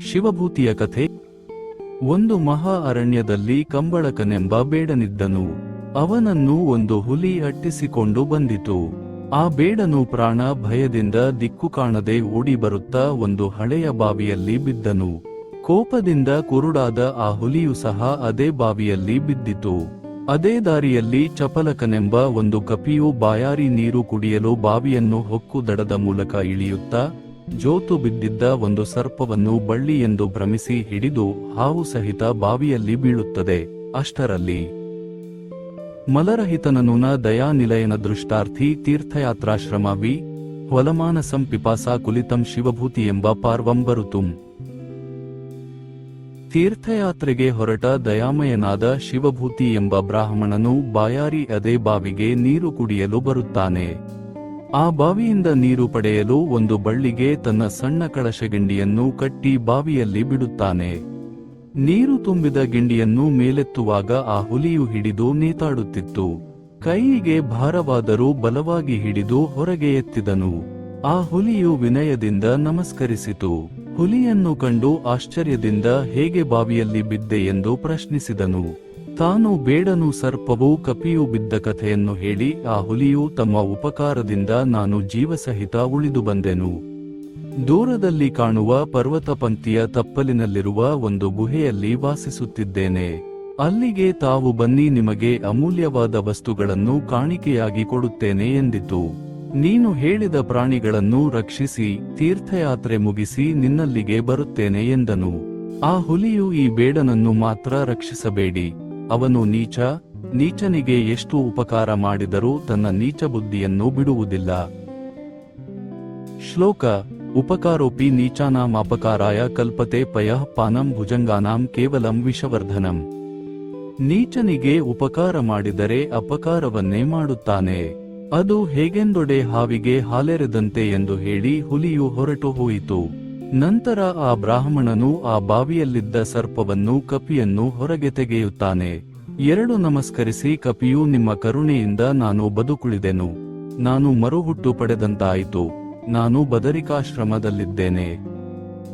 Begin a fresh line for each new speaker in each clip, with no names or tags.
ಶಿವಭೂತಿಯ ಕಥೆ. ಒಂದು ಮಹಾ ಅರಣ್ಯದಲ್ಲಿ ಕಂಬಳಕನೆಂಬ ಬೇಡನಿದ್ದನು. ಅವನನ್ನು ಒಂದು ಹುಲಿ ಅಟ್ಟಿಸಿಕೊಂಡು ಬಂದಿತು. ಆ ಬೇಡನು ಪ್ರಾಣ ಭಯದಿಂದ ದಿಕ್ಕು ಕಾಣದೆ ಓಡಿ ಬರುತ್ತಾ ಒಂದು ಹಳೆಯ ಬಾವಿಯಲ್ಲಿ ಬಿದ್ದನು. ಕೋಪದಿಂದ ಕುರುಡಾದ ಆ ಹುಲಿಯು ಸಹ ಅದೇ ಬಾವಿಯಲ್ಲಿ ಬಿದ್ದಿತು. ಅದೇ ದಾರಿಯಲ್ಲಿ ಚಪಲಕನೆಂಬ ಒಂದು ಕಪಿಯು ಬಾಯಾರಿ ನೀರು ಕುಡಿಯಲು ಬಾವಿಯನ್ನು ಹೊಕ್ಕು ದಡದ ಮೂಲಕ ಇಳಿಯುತ್ತಾ ಜೋತು ಬಿದ್ದಿದ್ದ ಒಂದು ಸರ್ಪವನ್ನು ಬಳ್ಳಿ ಎಂದು ಭ್ರಮಿಸಿ ಹಿಡಿದು ಹಾವು ಸಹಿತ ಬಾವಿಯಲ್ಲಿ ಬೀಳುತ್ತದೆ. ಅಷ್ಟರಲ್ಲಿ ಮಲರಹಿತನನುನ ದಯಾನಿಲಯನ ದೃಷ್ಟಾರ್ಥಿ ತೀರ್ಥಯಾತ್ರಾಶ್ರಮ ವಿ. ಹೊಲಮಾನಸಂ ಪಿಪಾಸಾ ಕುಲಿತಂ ಶಿವಭೂತಿ ಎಂಬ ಪಾರ್ವಂ ಬರುತುಂ. ತೀರ್ಥಯಾತ್ರೆಗೆ ಹೊರಟ ದಯಾಮಯನಾದ ಶಿವಭೂತಿ ಎಂಬ ಬ್ರಾಹ್ಮಣನು ಬಾಯಾರಿ ಅದೇ ಬಾವಿಗೆ ನೀರು ಕುಡಿಯಲು ಬರುತ್ತಾನೆ. ಆ ಬಾವಿಯಿಂದ ನೀರು ಪಡೆಯಲು ಒಂದು ಬಳ್ಳಿಗೆ ತನ್ನ ಸಣ್ಣ ಕಳಶಗಿಂಡಿಯನ್ನು ಕಟ್ಟಿ ಬಾವಿಯಲ್ಲಿ ಬಿಡುತ್ತಾನೆ. ನೀರು ತುಂಬಿದ ಗಿಂಡಿಯನ್ನು ಮೇಲೆತ್ತುವಾಗ ಆ ಹುಲಿಯು ಹಿಡಿದು ನೇತಾಡುತ್ತಿತ್ತು. ಕೈಯಿಗೆ ಭಾರವಾದರೂ ಬಲವಾಗಿ ಹಿಡಿದು ಹೊರಗೆ ಎತ್ತಿದನು. ಆ ಹುಲಿಯು ವಿನಯದಿಂದ ನಮಸ್ಕರಿಸಿತು. ಹುಲಿಯನ್ನು ಕಂಡು ಆಶ್ಚರ್ಯದಿಂದ ಹೇಗೆ ಬಾವಿಯಲ್ಲಿ ಬಿದ್ದೆ ಎಂದು ಪ್ರಶ್ನಿಸಿದನು. ತಾನು ಬೇಡನು ಸರ್ಪವು ಕಪಿಯು ಬಿದ್ದ ಕಥೆಯನ್ನು ಹೇಳಿ ಆ ಹುಲಿಯು ತಮ್ಮ ಉಪಕಾರದಿಂದ ನಾನು ಜೀವಸಹಿತ ಉಳಿದು ಬಂದೆನು. ದೂರದಲ್ಲಿ ಕಾಣುವ ಪರ್ವತ ಪಂಕ್ತಿಯ ತಪ್ಪಲಿನಲ್ಲಿರುವ ಒಂದು ಗುಹೆಯಲ್ಲಿ ವಾಸಿಸುತ್ತಿದ್ದೇನೆ. ಅಲ್ಲಿಗೆ ತಾವು ಬನ್ನಿ ನಿಮಗೆ ಅಮೂಲ್ಯವಾದ ವಸ್ತುಗಳನ್ನು ಕಾಣಿಕೆಯಾಗಿ ಕೊಡುತ್ತೇನೆ ಎಂದಿತು. ನೀನು ಹೇಳಿದ ಪ್ರಾಣಿಗಳನ್ನು ರಕ್ಷಿಸಿ, ತೀರ್ಥಯಾತ್ರೆ ಮುಗಿಸಿ ನಿನ್ನಲ್ಲಿಗೆ ಬರುತ್ತೇನೆ ಎಂದನು. ಆ ಹುಲಿಯು ಈ ಬೇಡನನ್ನು ಮಾತ್ರ ರಕ್ಷಿಸಬೇಡಿ. ಅವನು ನೀಚ, ನೀಚನಿಗೆ ಎಷ್ಟು ಉಪಕಾರ ಮಾಡಿದರೂ ತನ್ನ ನೀಚ ಬುದ್ಧಿಯನ್ನು ಬಿಡುವುದಿಲ್ಲ. ಶ್ಲೋಕ, ಉಪಕಾರೋಪಿ ನೀಚಾನಾಂ ಅಪಕಾರಾಯ ಕಲ್ಪತೆ ಪಯಃ ಪಾನಂ ಭುಜಂಗಾನಾಂ ಕೇವಲಂ ವಿಷವರ್ಧನಂ. ನೀಚನಿಗೆ ಉಪಕಾರ ಮಾಡಿದರೆ ಅಪಕಾರವನ್ನೇ ಮಾಡುತ್ತಾನೆ. ಅದು ಹೇಗೆಂದೊಡೆ ಹಾವಿಗೆ ಹಾಲೆರೆದಂತೆ ಎಂದು ಹೇಳಿ ಹುಲಿಯು ಹೊರಟು ಹೋಯಿತು. ನಂತರ ಆ ಬ್ರಾಹ್ಮಣನು ಆ ಬಾವಿಯಲ್ಲಿದ್ದ ಸರ್ಪವನ್ನು ಕಪಿಯನ್ನು ಹೊರಗೆ ತೆಗೆಯುತ್ತಾನೆ. ಎರಡು ನಮಸ್ಕರಿಸಿ ಕಪಿಯು ನಿಮ್ಮ ಕರುಣೆಯಿಂದ ನಾನು ಬದುಕುಳಿದೆನು. ನಾನು ಮರುಹುಟ್ಟು ಪಡೆದಂತಾಯಿತು. ನಾನು ಬದರಿಕಾಶ್ರಮದಲ್ಲಿದ್ದೇನೆ.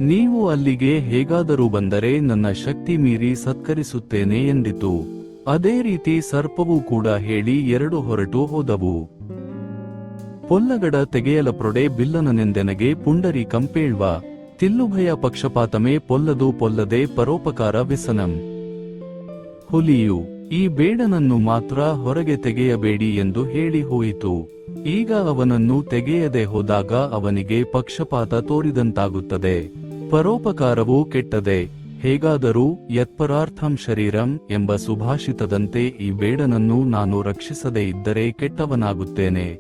ನೀವು ಅಲ್ಲಿಗೆ ಹೇಗಾದರೂ ಬಂದರೆ ನನ್ನ ಶಕ್ತಿ ಮೀರಿ ಸತ್ಕರಿಸುತ್ತೇನೆ ಎಂದಿತು. ಅದೇ ರೀತಿ ಸರ್ಪವು ಕೂಡ ಹೇಳಿ ಎರಡು ಹೊರಟು ಹೋದವು. ಪೊಲ್ಲಗಡ ತೆಗೆಯಲ ಪ್ರೊಡೆ ಬಿಲ್ಲನನೆಂದೆನಗೆ ಪುಂಡರಿ ಕಂಪೇಳ್ವ. ತಿಲ್ಲುಭಯ ಪಕ್ಷಪಾತಮೇ ಪೊಲ್ಲದು ಪೊಲ್ಲದೆ ಪರೋಪಕಾರ ವ್ಯಸನಂ. ಹುಲಿಯು ಈ ಬೇಡನನ್ನು ಮಾತ್ರ ಹೊರಗೆ ತೆಗೆಯಬೇಡಿ ಎಂದು ಹೇಳಿ ಹೋಯಿತು. ಈಗ ಅವನನ್ನು ತೆಗೆಯದೆ ಹೋದಾಗ ಅವನಿಗೆ ಪಕ್ಷಪಾತ ತೋರಿದಂತಾಗುತ್ತದೆ. ಪರೋಪಕಾರವು ಕೆಟ್ಟದೆ. ಹೇಗಾದರೂ ಯತ್ಪರಾರ್ಥಂ ಶರೀರಂ ಎಂಬ ಸುಭಾಷಿತದಂತೆ ಈ ಬೇಡನನ್ನು ನಾನು ರಕ್ಷಿಸದೇ ಇದ್ದರೆ ಕೆಟ್ಟವನಾಗುತ್ತೇನೆ.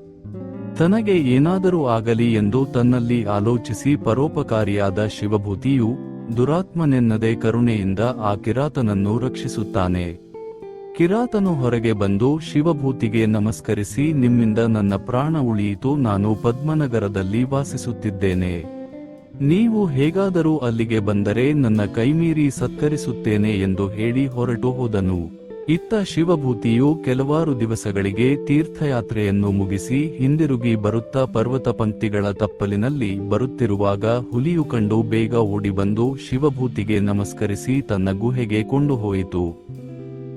ತನಗೆ ಏನಾದರೂ ಆಗಲಿ ಎಂದು ತನ್ನಲ್ಲಿ ಆಲೋಚಿಸಿ ಪರೋಪಕಾರಿಯಾದ ಶಿವಭೂತಿಯು ದುರಾತ್ಮನೆನ್ನದೆ ಕರುಣೆಯಿಂದ ಆ ಕಿರಾತನನ್ನು ರಕ್ಷಿಸುತ್ತಾನೆ. ಕಿರಾತನು ಹೊರಗೆ ಬಂದು ಶಿವಭೂತಿಗೆ ನಮಸ್ಕರಿಸಿ, ನಿಮ್ಮಿಂದ ನನ್ನ ಪ್ರಾಣ ಉಳಿಯಿತು, ನಾನು ಪದ್ಮನಗರದಲ್ಲಿ ವಾಸಿಸುತ್ತಿದ್ದೇನೆ. ನೀವು ಹೇಗಾದರೂ ಅಲ್ಲಿಗೆ ಬಂದರೆ ನನ್ನ ಕೈಮೀರಿ ಸತ್ಕರಿಸುತ್ತೇನೆ ಎಂದು ಹೇಳಿ ಹೊರಟು ಹೋದನು. ಇತ್ತ ಶಿವಭೂತಿಯು ಕೆಲವಾರು ದಿವಸಗಳಿಗೆ ತೀರ್ಥಯಾತ್ರೆಯನ್ನು ಮುಗಿಸಿ ಹಿಂದಿರುಗಿ ಬರುತ್ತಾ ಪರ್ವತ ಪಂಕ್ತಿಗಳ ತಪ್ಪಲಿನಲ್ಲಿ ಬರುತ್ತಿರುವಾಗ ಹುಲಿಯು ಕಂಡು ಬೇಗ ಓಡಿಬಂದು ಶಿವಭೂತಿಗೆ ನಮಸ್ಕರಿಸಿ ತನ್ನ ಗುಹೆಗೆ ಕೊಂಡು ಹೋಯಿತು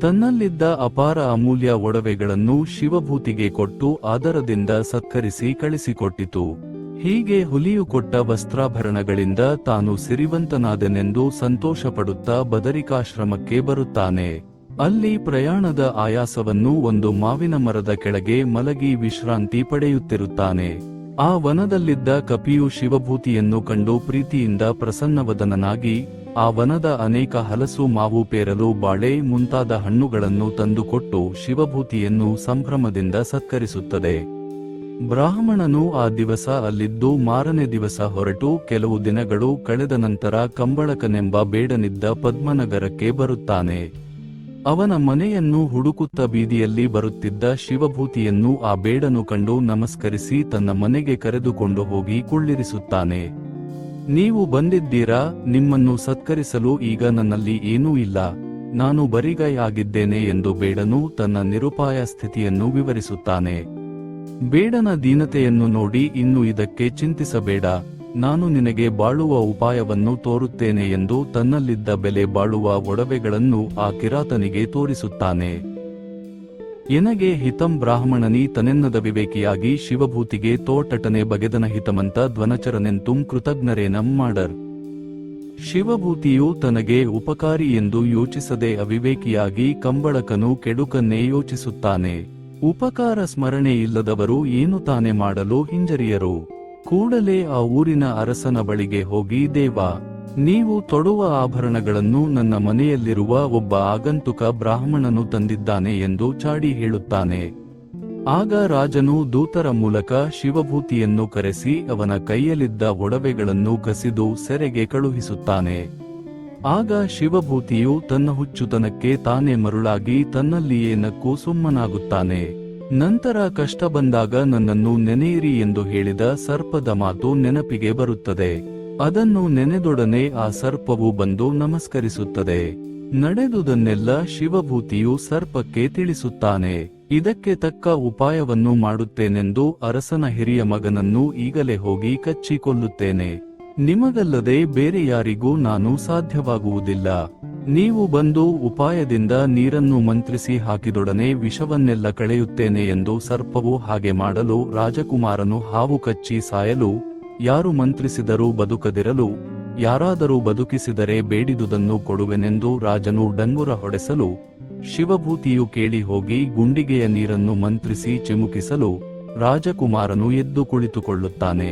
ತನ್ನಲ್ಲಿದ್ದ ಅಪಾರ ಅಮೂಲ್ಯ ಒಡವೆಗಳನ್ನು ಶಿವಭೂತಿಗೆ ಕೊಟ್ಟು ಆದರದಿಂದ ಸತ್ಕರಿಸಿ ಕಳಿಸಿಕೊಟ್ಟಿತು. ಹೀಗೆ ಹುಲಿಯು ಕೊಟ್ಟ ವಸ್ತ್ರಾಭರಣಗಳಿಂದ ತಾನು ಸಿರಿವಂತನಾದನೆಂದು ಸಂತೋಷಪಡುತ್ತಾ ಬದರಿಕಾಶ್ರಮಕ್ಕೆ ಬರುತ್ತಾನೆ. ಅಲ್ಲಿ ಪ್ರಯಾಣದ ಆಯಾಸವನ್ನು ಒಂದು ಮಾವಿನ ಮರದ ಕೆಳಗೆ ಮಲಗಿ ವಿಶ್ರಾಂತಿ ಪಡೆಯುತ್ತಿರುತ್ತಾನೆ. ಆ ವನದಲ್ಲಿದ್ದ ಕಪಿಯು ಶಿವಭೂತಿಯನ್ನು ಕಂಡು ಪ್ರೀತಿಯಿಂದ ಪ್ರಸನ್ನವದನನಾಗಿ ಆ ವನದ ಅನೇಕ ಹಲಸು ಮಾವು ಪೇರಲು ಬಾಳೆ ಮುಂತಾದ ಹಣ್ಣುಗಳನ್ನು ತಂದುಕೊಟ್ಟು ಶಿವಭೂತಿಯನ್ನು ಸಂಭ್ರಮದಿಂದ ಸತ್ಕರಿಸುತ್ತದೆ. ಬ್ರಾಹ್ಮಣನು ಆ ದಿವಸ ಅಲ್ಲಿದ್ದು ಮಾರನೇ ದಿವಸ ಹೊರಟು ಕೆಲವು ದಿನಗಳು ಕಳೆದ ನಂತರ ಕಂಬಳಕನೆಂಬ ಬೇಡನಿದ್ದ ಪದ್ಮನಗರಕ್ಕೆ ಬರುತ್ತಾನೆ. ಅವನ ಮನೆಯನ್ನು ಹುಡುಕುತ್ತ ಬೀದಿಯಲ್ಲಿ ಬರುತ್ತಿದ್ದ ಶಿವಭೂತಿಯನ್ನು ಆ ಬೇಡನು ಕಂಡು ನಮಸ್ಕರಿಸಿ ತನ್ನ ಮನೆಗೆ ಕರೆದುಕೊಂಡು ಹೋಗಿ ಕುಳ್ಳಿರಿಸುತ್ತಾನೆ. ನೀವು ಬಂದಿದ್ದೀರಾ? ನಿಮ್ಮನ್ನು ಸತ್ಕರಿಸಲು ಈಗ ನನ್ನಲ್ಲಿ ಏನೂ ಇಲ್ಲ. ನಾನು ಬರಿಗೈ ಆಗಿದ್ದೇನೆ ಎಂದು ಬೇಡನು ತನ್ನ ನಿರುಪಾಯ ಸ್ಥಿತಿಯನ್ನು ವಿವರಿಸುತ್ತಾನೆ. ಬೇಡನ ದೀನತೆಯನ್ನು ನೋಡಿ ಇನ್ನು ಇದಕ್ಕೆ ಚಿಂತಿಸಬೇಡ. ನಾನು ನಿನಗೆ ಬಾಳುವ ಉಪಾಯವನ್ನು ತೋರುತ್ತೇನೆ ಎಂದು ತನ್ನಲ್ಲಿದ್ದ ಬೆಲೆ ಬಾಳುವ ಒಡವೆಗಳನ್ನು ಆ ಕಿರಾತನಿಗೆ ತೋರಿಸುತ್ತಾನೆ. ಎನಗೆ ಹಿತಂ ಬ್ರಾಹ್ಮಣನಿ ತನೆನ್ನದ ವಿವೇಕಿಯಾಗಿ ಶಿವಭೂತಿಗೆ ತೋಟಟನೆ ಬಗೆದನ ಹಿತಮಂತ ಧ್ವನಚರನೆಂತುಂ ಕೃತಜ್ಞರೇನಂ ಮಾಡರ್. ಶಿವಭೂತಿಯು ತನಗೆ ಉಪಕಾರಿ ಎಂದು ಯೋಚಿಸದೆ ಅವಿವೇಕಿಯಾಗಿ ಕಂಬಳಕನು ಕೆಡುಕನ್ನೇ ಯೋಚಿಸುತ್ತಾನೆ. ಉಪಕಾರ ಸ್ಮರಣೆ ಇಲ್ಲದವರು ಏನು ತಾನೆ ಮಾಡಲು ಹಿಂಜರಿಯರು. ಕೂಡಲೇ ಆ ಊರಿನ ಅರಸನ ಬಳಿಗೆ ಹೋಗಿ ದೇವ ನೀವು ತೊಡುವ ಆಭರಣಗಳನ್ನು ನನ್ನ ಮನೆಯಲ್ಲಿರುವ ಒಬ್ಬ ಆಗಂತುಕ ಬ್ರಾಹ್ಮಣನು ತಂದಿದ್ದಾನೆ ಎಂದು ಚಾಡಿ ಹೇಳುತ್ತಾನೆ. ಆಗ ರಾಜನು ದೂತರ ಮೂಲಕ ಶಿವಭೂತಿಯನ್ನು ಕರೆಸಿ ಅವನ ಕೈಯಲ್ಲಿದ್ದ ಒಡವೆಗಳನ್ನು ಕಸಿದು ಸೆರೆಗೆ ಕಳುಹಿಸುತ್ತಾನೆ. ಆಗ ಶಿವಭೂತಿಯು ತನ್ನ ಹುಚ್ಚುತನಕ್ಕೆ ತಾನೇ ಮರುಳಾಗಿ ತನ್ನಲ್ಲಿಯೇ ನಕ್ಕು ಸುಮ್ಮನಾಗುತ್ತಾನೆ. ನಂತರ ಕಷ್ಟ ಬಂದಾಗ ನನ್ನನ್ನು ನೆನೆಯಿರಿ ಎಂದು ಹೇಳಿದ ಸರ್ಪದ ಮಾತು ನೆನಪಿಗೆ ಬರುತ್ತದೆ. ಅದನ್ನು ನೆನೆದೊಡನೆ ಆ ಸರ್ಪವು ಬಂದು ನಮಸ್ಕರಿಸುತ್ತದೆ. ನಡೆದುದನ್ನೆಲ್ಲ ಶಿವಭೂತಿಯು ಸರ್ಪಕ್ಕೆ ತಿಳಿಸುತ್ತಾನೆ. ಇದಕ್ಕೆ ತಕ್ಕ ಉಪಾಯವನ್ನು ಮಾಡುತ್ತೇನೆಂದು ಅರಸನ ಹಿರಿಯ ಮಗನನ್ನು ಈಗಲೇ ಹೋಗಿ ಕಚ್ಚಿಕೊಳ್ಳುತ್ತೇನೆ. ನಿಮಗಲ್ಲದೆ ಬೇರೆ ಯಾರಿಗೂ ನಾನು ಸಾಧ್ಯವಾಗುವುದಿಲ್ಲ. ನೀವು ಬಂದು ಉಪಾಯದಿಂದ ನೀರನ್ನು ಮಂತ್ರಿಸಿ ಹಾಕಿದೊಡನೆ ವಿಷವನ್ನೆಲ್ಲ ಕಳೆಯುತ್ತೇನೆ ಎಂದು ಸರ್ಪವು ಹಾಗೆ ಮಾಡಲು ರಾಜಕುಮಾರನು ಹಾವು ಕಚ್ಚಿ ಸಾಯಲು ಯಾರು ಮಂತ್ರಿಸಿದರೂ ಬದುಕದಿರಲು, ಯಾರಾದರೂ ಬದುಕಿಸಿದರೆ ಬೇಡಿದುದನ್ನು ಕೊಡುವೆನೆಂದು ರಾಜನು ಡಂಗುರ ಹೊಡೆಸಲು, ಶಿವಭೂತಿಯು ಕೇಳಿ ಹೋಗಿ ಗುಂಡಿಗೆಯ ನೀರನ್ನು ಮಂತ್ರಿಸಿ ಚಿಮುಕಿಸಲು ರಾಜಕುಮಾರನು ಎದ್ದು ಕುಳಿತುಕೊಳ್ಳುತ್ತಾನೆ.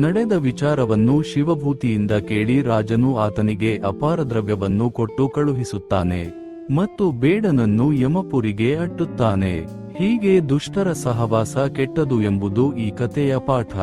ನಡೆದ ವಿಚಾರವನ್ನು ಶಿವಭೂತಿಯಿಂದ ಕೇಳಿ ರಾಜನು ಆತನಿಗೆ ಅಪಾರ ದ್ರವ್ಯವನ್ನು ಕೊಟ್ಟು ಕಳುಹಿಸುತ್ತಾನೆ ಮತ್ತು ಬೇಡನನ್ನು ಯಮಪುರಿಗೆ ಅಟ್ಟುತ್ತಾನೆ. ಹೀಗೆ ದುಷ್ಟರ ಸಹವಾಸ ಕೆಟ್ಟದು ಎಂಬುದು ಈ ಕಥೆಯ ಪಾಠ.